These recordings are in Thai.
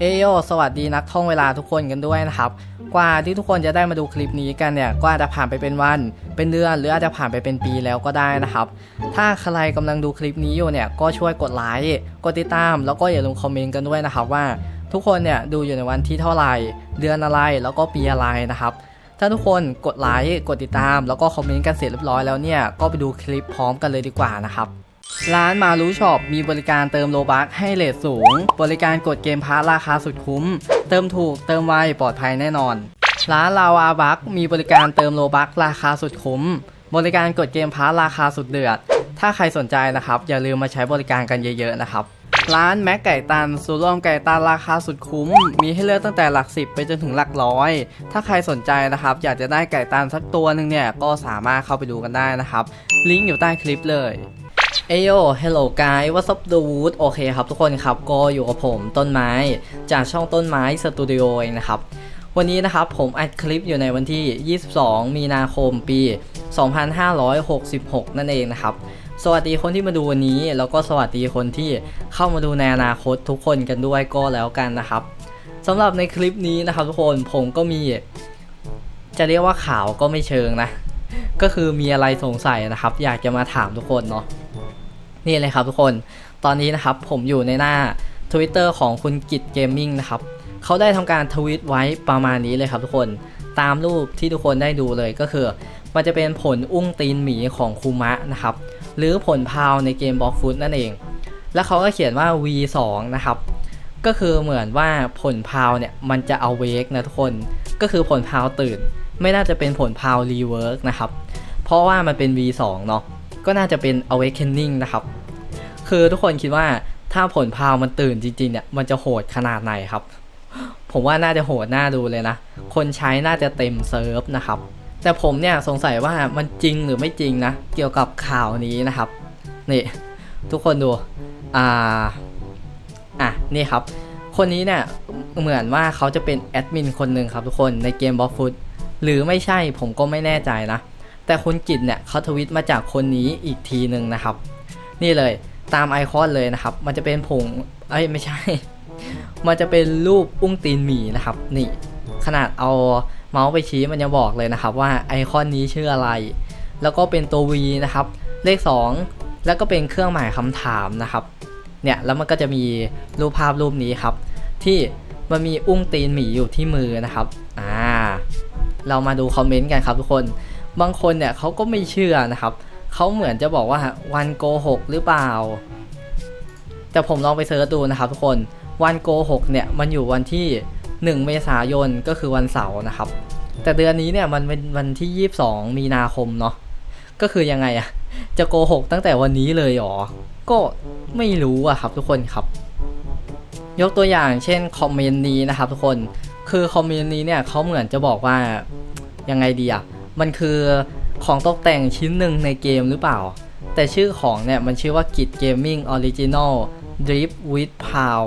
เอโยสวัสดีนักท่องเวลาทุกคนกันด้วยนะครับ กว่าที่ทุกคนจะได้มาดูคลิปนี้กันเนี่ยก็อาจจะผ่านไปเป็นวัน เป็นเดือนหรืออาจจะผ่านไปเป็นปีแล้วก็ได้นะครับ ถ้าใครกำลังดูคลิปนี้อยู่เนี่ยก็ช่วยกดไลค์กดติดตาม แล้วก็อย่าลืมคอมเมนต์กันด้วยนะครับว่า ทุกคนเนี่ยดูอยู่ในวันที่เท่าไหร่ เดือนอะไรแล้วก็ปีอะไรนะครับ ถ้าทุกคนกดไลค์กดติดตาม แล้วก็คอมเมนต์กันเสร็จเรียบร้อยแล้วเนี่ยก็ไปดูคลิปพร้อมกันเลยดีกว่านะครับ ร้านมารู้ช็อปมีบริการเติมโลบัคให้เลทสูง บริการกดเกมพาร์ราคาสุดคุ้ม เติมถูกเติมไวปลอดภัยแน่นอน ร้านลาวาบัคมีบริการเติมโลบัคราคาสุดคุ้ม บริการกดเกมพาร์ราคาสุดเดือด ถ้าใครสนใจนะครับ อย่าลืมมาใช้บริการกันเยอะๆนะครับร้านแม็กไก่ตันซูร่วมไก่ตันราคาสุดคุ้ม มีให้เลือกตั้งแต่หลักสิบไปจนถึงหลักร้อย ถ้าใครสนใจนะครับ อยากจะได้ไก่ตันสักตัวหนึ่งเนี่ยก็สามารถเข้าไปดูกันได้นะครับ ลิงก์อยู่ใต้คลิปเลย เอโย hello guy what's up dude โอเคครับทุกคนครับ ก็อยู่กับผมต้นไม้ จากช่องต้นไม้สตูดิโอเองนะครับ วันนี้นะครับผมอัดคลิปอยู่ในวันที่ 22 มีนาคมปี 2566 นั่นเองนะครับ สวัสดีคนที่มาดูวันนี้ แล้วก็สวัสดีคนที่เข้ามาดูในอนาคตทุกคนกันด้วยก็แล้วกันนะครับสำหรับในคลิปนี้นะครับทุกคนผมก็มี จะเรียกว่าข่าวก็ไม่เชิงนะ ก็คือมีอะไรสงสัยนะครับ อยากจะมาถามทุกคนเนาะ นี่เลยครับทุกคน ตอนนี้นะครับผมอยู่ในหน้า Twitter ของคุณกิจเกมมิ่งนะครับเขาได้ทำการทวีตไว้ประมาณนี้เลยครับทุกคนตามรูปที่ทุกคนได้ดูเลยก็คือ มันจะเป็นผลอุ้งตีนหมีของคูมะนะครับ หรือผลพาวในเกมบล็อกฟุตนั่นเอง แล้วเขาก็เขียนว่า V2 นะครับ ก็คือเหมือนว่าผลพาวเนี่ย มันจะเอาเวกนะทุกคน ก็คือผลพาวตื่น ไม่น่าจะเป็นผลพาวรีเวิร์กนะครับ เพราะว่ามันเป็น V2 เนาะก็น่าจะเป็น awakening นะครับ คือทุกคนคิดว่าถ้าผลพาวมันตื่นจริงๆเนี่ยมันจะโหดขนาดไหนครับ ผมว่าน่าจะโหดน่าดูเลยนะ คนใช้น่าจะเต็มเซิร์ฟนะครับ แต่ผมเนี่ยสงสัยว่ามันจริงหรือไม่จริงนะ เกี่ยวกับข่าวนี้นะครับ นี่ ทุกคนดู อ่า อะ นี่ครับ คนนี้เนี่ยเหมือนว่าเขาจะเป็นแอดมินคนหนึ่งครับทุกคนในเกมบอ f ฟุตหรือไม่ใช่ผมก็ไม่แน่ใจนะ แต่คุณกิจเนี่ยเขาทวิตมาจากคนนี้อีกทีหนึ่งนะครับ นี่เลย ตามไอคอนเลยนะครับ มันจะเป็นผงเอ้ยไม่ใช่ มันจะเป็นรูปอุ้งตีนหมีนะครับ นี่ ขนาดเอาเมาส์ไปชี้มันยังบอกเลยนะครับ ว่าไอคอนนี้ชื่ออะไร แล้วก็เป็นตัว V นะครับ เลข 2 แล้วก็เป็นเครื่องหมายคำถามนะครับ เนี่ยแล้วมันก็จะมีรูปภาพรูปนี้ครับ ที่มันมีอุ้งตีนหมีอยู่ที่มือนะครับ อ่า เรามาดูคอมเมนต์กันครับทุกคน บางคนเนี่ยเขาก็ไม่เชื่อนะครับ เขาเหมือนจะบอกว่าวันโกหกหรือเปล่า แต่ผมลองไปเซิร์ชดูนะครับทุกคน วันโกหกเนี่ยมันอยู่วันที่ 1 เมษายนก็คือวันเสาร์นะครับ แต่เดือนนี้เนี่ยมันเป็นวันที่ 22 มีนาคมเนาะ ก็คือยังไงอะจะโกหกตั้งแต่วันนี้เลยหรอ ก็ไม่รู้อะครับทุกคนครับ ยกตัวอย่างเช่นคอมเมนต์นี้นะครับทุกคน คือคอมเมนต์นี้เนี่ยเขาเหมือนจะบอกว่ายังไงดีอะมันคือ ของตกแต่งชิ้นหนึ่งในเกมหรือเปล่า แต่ชื่อของเนี่ยมันชื่อว่ากิจเกมมิ่งออริจินอลดริฟวิดพาว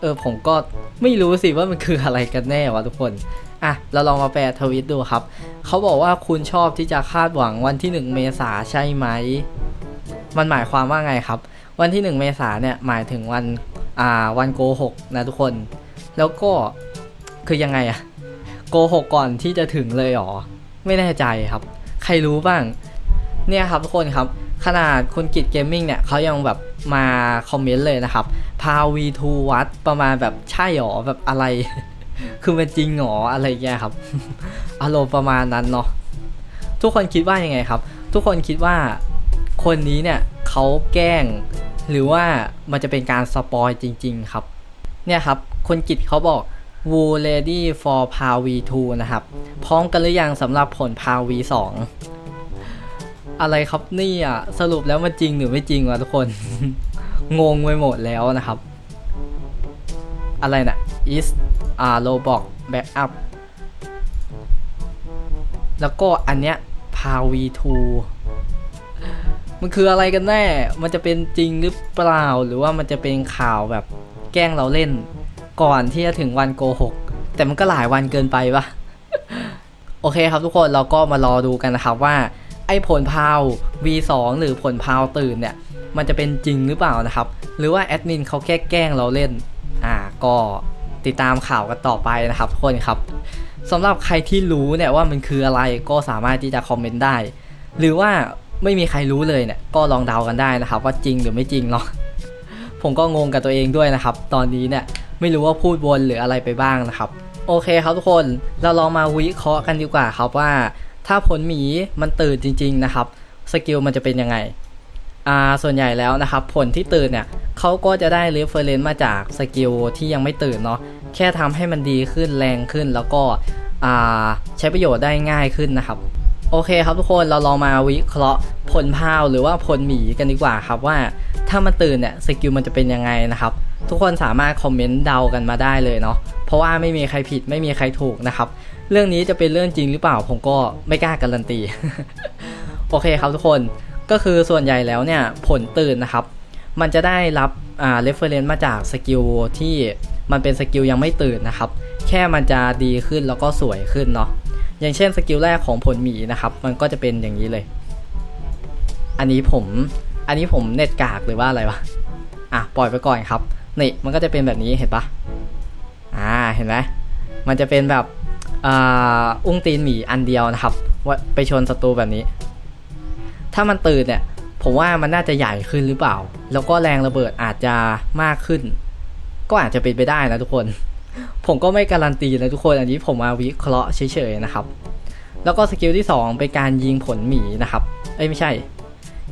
เออผมก็ไม่รู้สิว่ามันคืออะไรกันแน่วะทุกคน อะ เราลองมาแปลทวิตดูครับ เขาบอกว่าคุณชอบที่จะคาดหวังวันที่ 1 เมษาใช่ไหม มันหมายความว่าไงครับ วันที่ 1 เมษาเนี่ยหมายถึงวันอ่าวันโกหกนะทุกคน แล้วก็คือยังไงอะโกหกก่อนที่จะถึงเลยหรอ ไม่แน่ใจครับ ใครรู้บ้าง เนี่ยครับทุกคนครับ ขนาดคุณกิจเกมมิ่งเนี่ยเขายังแบบมาคอมเมนต์เลยนะครับ พา V2 วัดประมาณแบบใช่หรอแบบอะไร คือมันจริงหรออะไรเงี้ยครับ อารมณ์ประมาณนั้นเนาะ ทุกคนคิดว่ายังไงครับ ทุกคนคิดว่าคนนี้เนี่ยเขาแกล้ง หรือว่ามันจะเป็นการสปอยจริง ๆ ครับ เนี่ยครับคนกิจเขาบอก w o ready for p a v 2นะครับ พร้อมกันหรือยังสำหรับผล p a v 2อะไรครับนี่ยสรุปแล้วมันจริงหรือไม่จริงวะทุกคน งงไปหมดแล้วนะครับ อะไรนะ is อ่า roblox backup แล้วก็อันเนี้ย p a v 2มันคืออะไรกันแน่ มันจะเป็นจริงหรือเปล่า หรือว่ามันจะเป็นข่าวแบบแกล้งเราเล่น ก่อนที่จะถึงวันโกหกแต่มันก็หลายวันเกินไปปะโอเคครับทุกคนเราก็มารอดูกันนะครับว่า ไอ้ผลพาว V2 หรือผลพาวตื่นเนี่ย มันจะเป็นจริงหรือเปล่านะครับ หรือว่าแอดมินเขาแค่แกล้งเราเล่น อ่าก็ติดตามข่าวกันต่อไปนะครับทุกคนครับสำหรับใครที่รู้เนี่ยว่ามันคืออะไรก็สามารถที่จะคอมเมนต์ได้ หรือว่าไม่มีใครรู้เลยเนี่ยก็ลองเดากันได้นะครับ ว่าจริงหรือไม่จริงเนาะผมก็งงกับตัวเองด้วยนะครับ ตอนนี้เนี่ย ไม่รู้ว่าพูดวนหรืออะไรไปบ้างนะครับ โอเคครับทุกคนเราลองมาวิเคราะห์กันดีกว่าครับว่า ถ้าผลหมีมันตื่นจริง ๆนะครับสกิลมันจะเป็นยังไงอ่าส่วนใหญ่แล้วนะครับ ผลที่ตื่นเนี่ยเขาก็จะได้เรฟเฟอร์เรนซ์มาจากสกิลที่ยังไม่ตื่นเนาะแค่ทำให้มันดีขึ้นแรงขึ้นแล้วก็อ่าใช้ประโยชน์ได้ง่ายขึ้นนะครับ โอเคครับทุกคนเราลองมาวิเคราะห์ผลพาวหรือว่าผลหมีกันดีกว่าครับว่าถ้ามันตื่นเนี่ยสกิลมันจะเป็นยังไงนะครับ ทุกคนสามารถคอมเมนต์เดากันมาได้เลยเนาะเพราะว่าไม่มีใครผิดไม่มีใครถูกนะครับ เรื่องนี้จะเป็นเรื่องจริงหรือเปล่าผมก็ไม่กล้าการันตี โอเคครับทุกคนก็คือส่วนใหญ่แล้วเนี่ยผลตื่นนะครับ มันจะได้รับอ่าเรฟเฟอร์เรนซ์มาจากสกิลที่มันเป็นสกิลยังไม่ตื่นนะครับ แค่มันจะดีขึ้นแล้วก็สวยขึ้นเนาะ อย่างเช่นสกิลแรกของผลหมีนะครับ มันก็จะเป็นอย่างนี้เลย อันนี้ผม อันนี้ผมเน็ตกากหรือว่าอะไรวะ อะปล่อยไปก่อนครับ นี่มันก็จะเป็นแบบนี้เห็นปะอ่าเห็นไหมมันจะเป็นแบบอ่าอุ้งตีนหมีอันเดียวนะครับว่าไปชนศัตรูแบบนี้ ถ้ามันตื่นเนี่ย ผมว่ามันน่าจะใหญ่ขึ้นหรือเปล่า แล้วก็แรงระเบิดอาจจะมากขึ้น ก็อาจจะเป็นไปได้นะทุกคน ผมก็ไม่การันตีนะทุกคนอันนี้ผมมาวิเคราะห์เฉยๆนะครับ แล้วก็สกิลที่ 2 เป็นการยิงผลหมีนะครับ เอ้ยไม่ใช่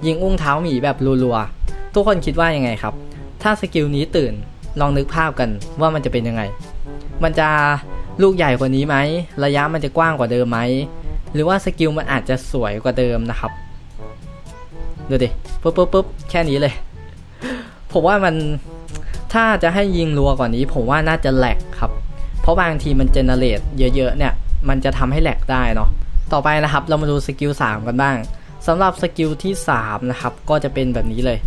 ยิงอุ้งเท้าหมีแบบรัวๆ ทุกคนคิดว่ายังไงครับ ถ้าสกิลนี้ตื่นลองนึกภาพกันว่ามันจะเป็นยังไง มันจะลูกใหญ่กว่านี้ไหม ระยะมันจะกว้างกว่าเดิมไหม หรือว่าสกิลมันอาจจะสวยกว่าเดิมนะครับ ดูดิปุ๊บปุ๊บปุ๊บแค่นี้เลย ผมว่ามัน ถ้าจะให้ยิงรัวกว่านี้ ผมว่าน่าจะแหลกครับ เพราะบางทีมันเจเนเรตเยอะๆเนี่ย มันจะทำให้แหลกได้เนาะ ต่อไปนะครับเรามาดูสกิล3กันบ้างสำหรับสกิลที่3นะครับก็จะเป็นแบบนี้เลย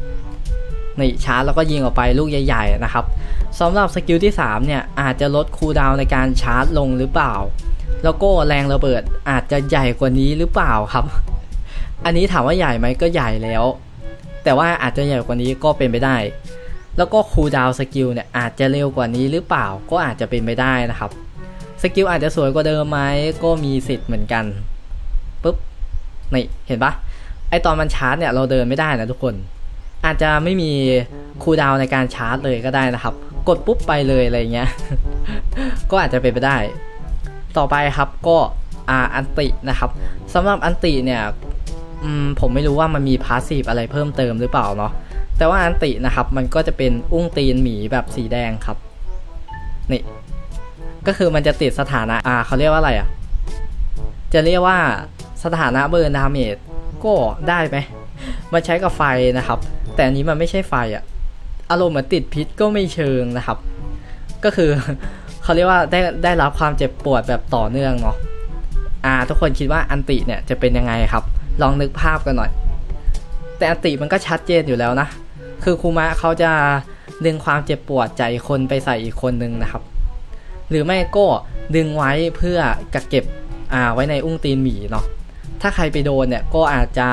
นี่ชาร์จแล้วก็ยิงออกไปลูกใหญ่ ๆ นะครับสำหรับสกิลที่3เนี่ยอาจจะลดคูลดาวในการชาร์จลงหรือเปล่า แล้วก็แรงระเบิดอาจจะใหญ่กว่านี้หรือเปล่าครับ อันนี้ถามว่าใหญ่ไหมก็ใหญ่แล้ว แต่ว่าอาจจะใหญ่กว่านี้ก็เป็นไปได้ แล้วก็คูลดาวสกิลเนี่ยอาจจะเร็วกว่านี้หรือเปล่าก็อาจจะเป็นไปได้นะครับ สกิลอาจจะสวยกว่าเดิมไหมก็มีสิทธิ์เหมือนกันปุ๊บนี่เห็นปะไอตอนมันชาร์จเนี่ยเราเดินไม่ได้นะทุกคน อาจจะไม่มีคูลดาวในการชาร์จเลยก็ได้นะครับ กดปุ๊บไปเลยอะไรเงี้ย ก็อาจจะเป็นไปได้ ต่อไปครับก็อาอันตินะครับสำหรับอันติเนี่ยผมไม่รู้ว่ามันมีพาสซีฟอะไรเพิ่มเติมหรือเปล่าเนาะ แต่ว่าอันตินะครับ มันก็จะเป็นอุ้งตีนหมีแบบสีแดงครับ นี่ ก็คือมันจะติดสถานะอ่าเขาเรียกว่าอะไรอะ จะเรียกว่าสถานะเบิร์นดาเมจก็ได้ไหมมันใช้กับไฟนะครับ แต่อันนี้มันไม่ใช่ไฟอะ อารมณ์เหมือนติดพิษก็ไม่เชิงนะครับ ก็คือเขาเรียกว่าได้ได้รับความเจ็บปวดแบบต่อเนื่องเนาะอ่า ทุกคนคิดว่าอันติเนี่ยจะเป็นยังไงครับ ลองนึกภาพกันหน่อย แต่อันติมันก็ชัดเจนอยู่แล้วนะ คือคูมะเขาจะดึงความเจ็บปวดใจคนไปใส่อีกคนนึงนะครับ หรือไม่ก็ดึงไว้เพื่อกักเก็บอ่าไว้ในอุ้งตีนหมีเนาะถ้าใครไปโดนเนี่ยก็อาจจะ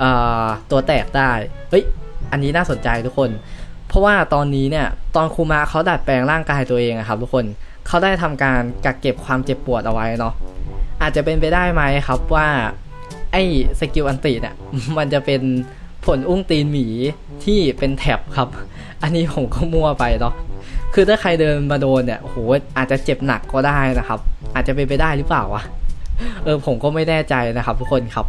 เอ่อตัวแตกได้เฮ้ยอันนี้น่าสนใจทุกคน เพราะว่าตอนนี้เนี่ยตอนคูมะเขาดัดแปลงร่างกายตัวเองอะครับ ทุกคนเขาได้ทำการกักเก็บความเจ็บปวดเอาไว้เนาะอาจจะเป็นไปได้ไหมครับว่าไอ้สกิลอันติเนี่ยมันจะเป็น ผลอุ้งตีนหมีที่เป็นแท็บครับ อันนี้ผมก็มั่วไปเนาะคือถ้าใครเดินมาโดนเนี่ยโหอาจจะเจ็บหนักก็ได้นะครับ อาจจะเป็นไปได้หรือเปล่าวะเออผมก็ไม่แน่ใจนะครับ ทุกคนครับ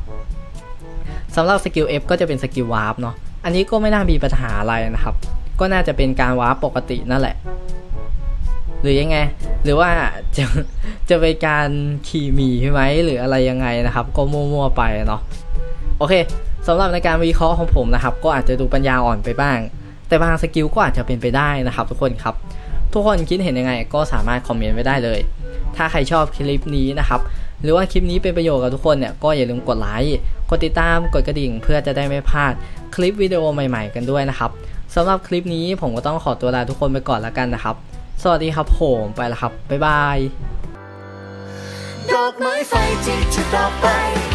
สำหรับสกิล F ก็จะเป็นสกิลวาร์ปเนาะอันนี้ก็ไม่น่ามีปัญหาอะไรนะครับ ก็น่าจะเป็นการวาร์ปปกตินั่นแหละ หรือยังไง หรือว่าจะจะเป็นการขี่หมีใช่ไหมหรืออะไรยังไงนะครับ ก็มั่วๆไปเนาะโอเค สำหรับในการวิเคราะห์ของผมนะครับ ก็อาจจะดูปัญญาอ่อนไปบ้าง แต่บางสกิลก็อาจจะเป็นไปได้นะครับ ทุกคนครับ ทุกคนคิดเห็นยังไงก็สามารถคอมเมนต์ไว้ได้เลย ถ้าใครชอบคลิปนี้นะครับ หรือว่าคลิปนี้เป็นประโยชน์กับทุกคนเนี่ยก็อย่าลืมกดไลค์กดติดตามกดกระดิ่ง เพื่อจะได้ไม่พลาดคลิปวิดีโอใหม่ ๆ กันด้วยนะครับสำหรับคลิปนี้ผมก็ต้องขอตัวลาทุกคนไปก่อนแล้วกันนะครับ สวัสดีครับผมไปแล้วครับบ๊ายบายดอกไม้ไฟที่จุดต่อไป